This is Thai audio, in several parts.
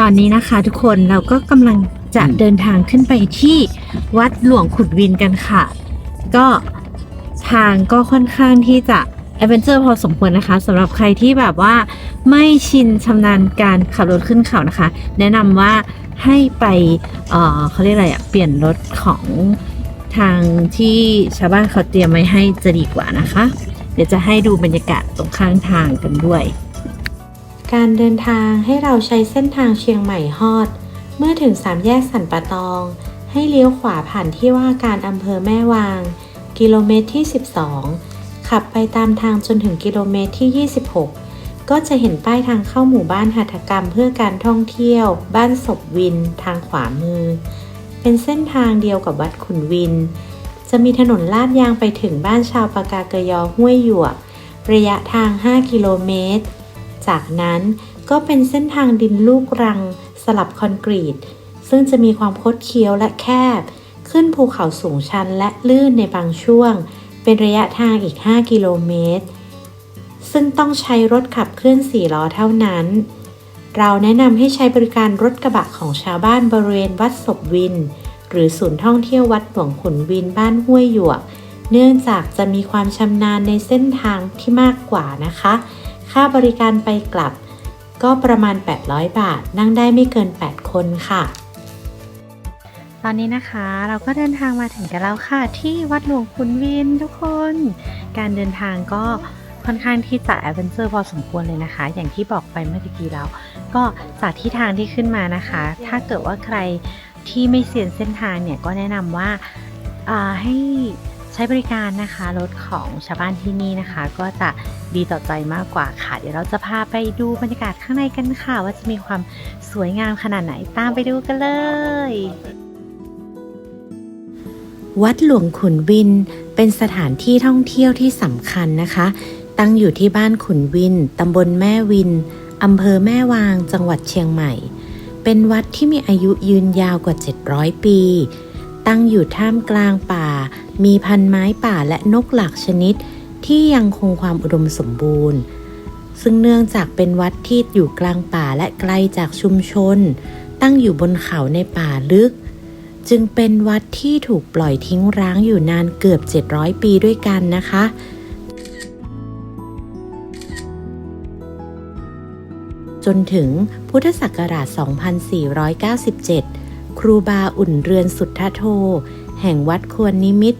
ตอนนี้นะคะทุกคนเราก็กำลังจะเดินทางขึ้นไปที่วัดหลวงขุดวินกันค่ะ ก็ทางก็ค่อนข้างที่จะแอดเวนเจอร์พอสมควรนะคะสำหรับใครที่แบบว่าไม่ชินชำนาญการขับรถขึ้นเขานะคะ แนะนำว่าให้ไปเอ่อเขาเรียกอะไรอะเปลี่ยนรถของทางที่ชาวบ้านเขาเตรียมไว้ให้จะดีกว่านะคะ เดี๋ยวจะให้ดูบรรยากาศตรงข้างทางกันด้วย การเดินทางให้เราใช้เส้นทางเชียงใหม่ฮอด เมื่อถึงสามแยกสันปะตอง ให้เลี้ยวขวาผ่านที่ว่าการอำเภอแม่วาง กิโลเมตรที่ 12 ขับไปตามทางจนถึงกิโลเมตรที่ 26 ก็จะเห็นป้ายทางเข้าหมู่บ้านหัตถกรรมเพื่อการท่องเที่ยว บ้านศพวิน ทางขวามือ เป็นเส้นทางเดียวกับวัดขุนวิน จะมีถนนลาดยางไปถึงบ้านชาวปากาเกยอห้วยหยวก ระยะทาง 5 กิโลเมตร จากนั้นก็เป็นเส้นทางดินลูกรังสลับคอนกรีต ซึ่งจะมีความคดเคี้ยวและแคบ ขึ้นภูเขาสูงชันและลื่นในบางช่วง เป็นระยะทางอีก 5 กิโลเมตร ซึ่งต้องใช้รถขับเคลื่อน4ล้อเท่านั้น เราแนะนำให้ใช้บริการรถกระบะของชาวบ้านบริเวณวัดศพวิน หรือศูนย์ท่องเที่ยววัดหลวงขุนวินบ้านห้วยหยวก เนื่องจากจะมีความชำนาญในเส้นทางที่มากกว่านะคะ ค่าบริการไปกลับ ก็ประมาณ 800 บาท นั่งได้ไม่เกิน 8 คนค่ะ ตอนนี้นะคะเราก็เดินทางมาถึงกันแล้วค่ะ ที่วัดหลวงขุนวินทุกคน การเดินทางก็ค่อนข้างที่จะแอดเวนเจอร์พอสมควรเลยนะคะ อย่างที่บอกไปเมื่อกี้แล้ว ก็จากที่ทางที่ขึ้นมานะคะ ถ้าเกิดว่าใครที่ไม่เซียนเส้นทางเนี่ยก็แนะนำว่าอ่าให้ ใช้บริการนะคะรถของชาวบ้านที่นี่นะคะ ก็จะดีต่อใจมากกว่าค่ะ เดี๋ยวเราจะพาไปดูบรรยากาศข้างในกันค่ะ ว่าจะมีความสวยงามขนาดไหนตามไปดูกันเลย วัดหลวงขุนวิน เป็นสถานที่ท่องเที่ยวที่สำคัญนะคะ ตั้งอยู่ที่บ้านขุนวินตำบลแม่วินอำเภอแม่วางจังหวัดเชียงใหม่ เป็นวัดที่มีอายุยืนยาวกว่า 700 ปี ตั้งอยู่ท่ามกลางป่า มีพันไม้ป่าและนกหลากชนิด ที่ยังคงความอุดมสมบูรณ์ ซึ่งเนื่องจากเป็นวัดที่อยู่กลางป่าและไกลจากชุมชน ตั้งอยู่บนเขาในป่าลึก จึงเป็นวัดที่ถูกปล่อยทิ้งร้างอยู่นานเกือบ 700 ปีด้วยกันนะคะจนถึงพุทธศักราช 2497 ครูบาอุ่นเรือนสุทธโธแห่งวัดควรนิมิต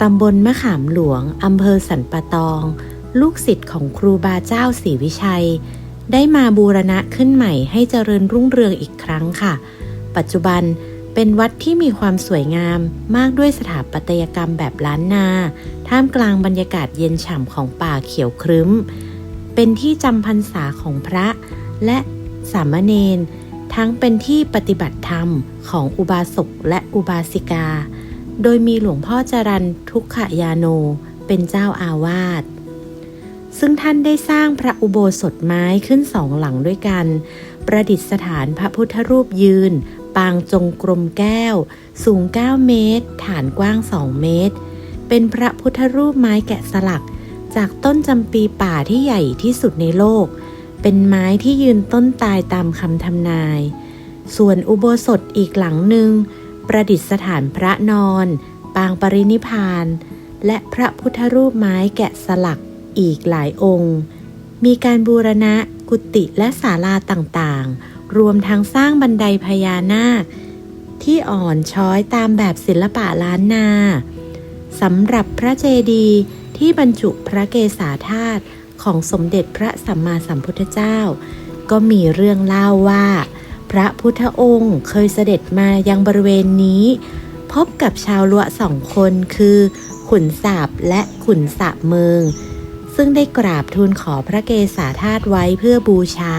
ตำบลมะขามหลวงอำเภอสันปะตอง ลูกศิษย์ของครูบาเจ้าศรีวิชัย ได้มาบูรณะขึ้นใหม่ให้เจริญรุ่งเรืองอีกครั้งค่ะ ปัจจุบันเป็นวัดที่มีความสวยงามมากด้วยสถาปัตยกรรมแบบล้านนา ท่ามกลางบรรยากาศเย็นฉ่ำของป่าเขียวครึ้ม เป็นที่จำพรรษาของพระและสามเณร ทั้งเป็นที่ปฏิบัติธรรมของอุบาสกและอุบาสิกา โดยมีหลวงพ่อจรันทุกขยาโนเป็นเจ้าอาวาส ซึ่งท่านได้สร้างพระอุโบสถไม้ขึ้นสองหลังด้วยกัน ประดิษฐานพระพุทธรูปยืน ปางจงกรมแก้ว สูง 9 เมตร ฐานกว้าง 2 เมตร เป็นพระพุทธรูปไม้แกะสลัก จากต้นจำปีป่าที่ใหญ่ที่สุดในโลก เป็นไม้ที่ยืนต้นตายตามคำทำนาย ส่วนอุโบสถอีกหลังหนึ่ง ประดิษฐานพระนอน ปางปรินิพาน และพระพุทธรูปไม้แกะสลักอีกหลายองค์ มีการบูรณะกุฏิและศาลาต่างๆ รวมทั้งสร้างบันไดพญานาค ที่อ่อนช้อยตามแบบศิลปะล้านนาสำหรับพระเจดีย์ที่บรรจุพระเกศาธาตุ ของสมเด็จพระสัมมาสัมพุทธเจ้า ก็มีเรื่องเล่าว่า พระพุทธองค์เคยเสด็จมายังบริเวณนี้ พบกับชาวละสองคนคือ ขุนสาบและขุนสะเมือง ซึ่งได้กราบทูลขอพระเกศาธาตุไว้เพื่อบูชา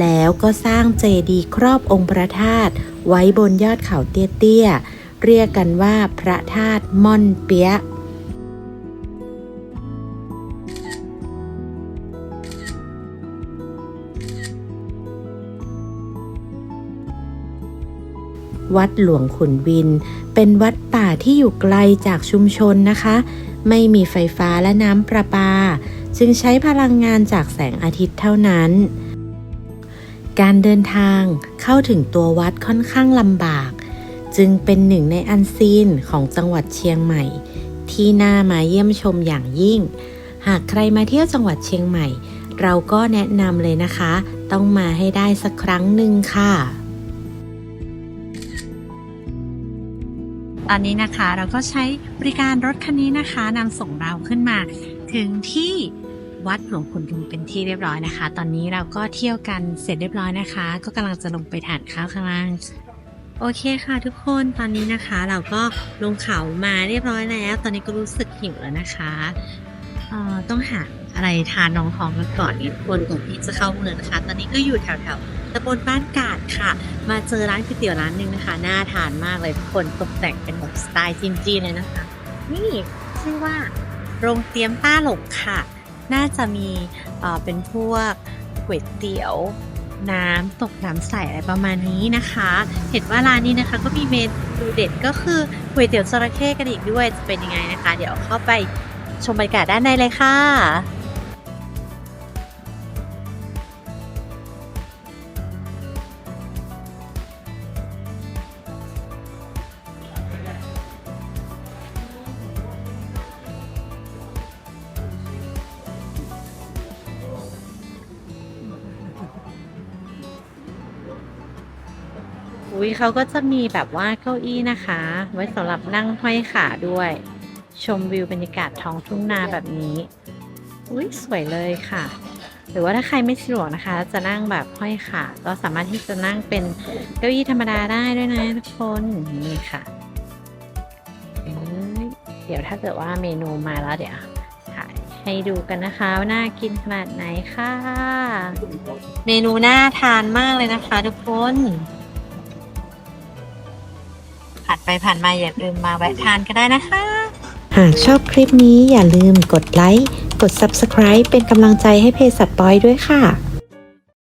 แล้วก็สร้างเจดีย์ครอบองค์พระธาตุไว้บนยอดเขาเตี้ยๆเรียกกันว่าพระธาตุม่อนเปียะ วัดหลวงขุนวิน เป็นวัดป่าที่อยู่ไกลจากชุมชนนะคะ ไม่มีไฟฟ้าและน้ำประปา จึงใช้พลังงานจากแสงอาทิตย์เท่านั้น การเดินทางเข้าถึงตัววัดค่อนข้างลำบาก จึงเป็นหนึ่งในอันซีนของจังหวัดเชียงใหม่ ที่น่ามาเยี่ยมชมอย่างยิ่ง หากใครมาเที่ยวจังหวัดเชียงใหม่ เราก็แนะนำเลยนะคะ ต้องมาให้ได้สักครั้งหนึ่งค่ะ ตอนนี้นะคะเราก็ใช้บริการรถคันนี้นะคะนำส่งเราขึ้นมา ถึงที่วัดหลวงขุนดุงเป็นที่เรียบร้อยนะคะ ตอนนี้เราก็เที่ยวกันเสร็จเรียบร้อยนะคะ ก็กำลังจะลงไปทานข้าวข้างล่างโอเคค่ะทุกคนตอนนี้นะคะ เราก็ลงเขามาเรียบร้อยแล้ว ตอนนี้ก็รู้สึกหิวแล้วนะคะเอ่อต้องหาอะไรทานรองท้องกันก่อนนิดคนก่อนที่จะเข้าเมืองนะคะ ตอนนี้ก็อยู่แถวๆตำบลบ้านกาดค่ะ มาเจอร้านก๋วยเตี๋ยวร้านหนึ่งนะคะ น่าทานมากเลยทุกคนตกแต่งเป็นแบบสไตล์จีนๆเลยนะคะ นี่ชื่อว่า โรงเตรียมต้าหลงค่ะ น่าจะมีเเป็นพวกก๋วยเตี๋ยวน้ำตกน้ำใสอะไรประมาณนี้นะคะ เห็นว่าร้านนี้นะคะก็มีเมนูเด็ดก็คือก๋วยเตี๋ยวจระเข้กันอีกด้วยจะเป็นยังไงนะคะ เดี๋ยวเข้าไปชมบรรยากาศด้านในเลยค่ะ อุ้ยเขาก็จะมีแบบว่าเก้าอี้นะคะ ไว้สำหรับนั่งห้อยขาด้วย ชมวิวบรรยากาศท้องทุ่งนาแบบนี้ อุ้ยสวยเลยค่ะ หรือว่าถ้าใครไม่สะดวกนะคะ จะนั่งแบบห้อยขาก็สามารถที่จะนั่งเป็นเก้าอี้ธรรมดาได้ด้วยนะทุกคนนี่ค่ะเอ้ยเดี๋ยวถ้าเกิดว่าเมนูมาแล้วเดี๋ยวถ่ายให้ดูกันนะคะว่าน่ากินขนาดไหนค่ะ เมนูน่าทานมากเลยนะคะทุกคน ผ่านไปผ่านมาอย่าลืมมาแวะทานก็ได้นะคะ หากชอบคลิปนี้อย่าลืมกดไลค์ กด Subscribe เป็นกำลังใจให้เพจสัตว์ปอยด้วยค่ะ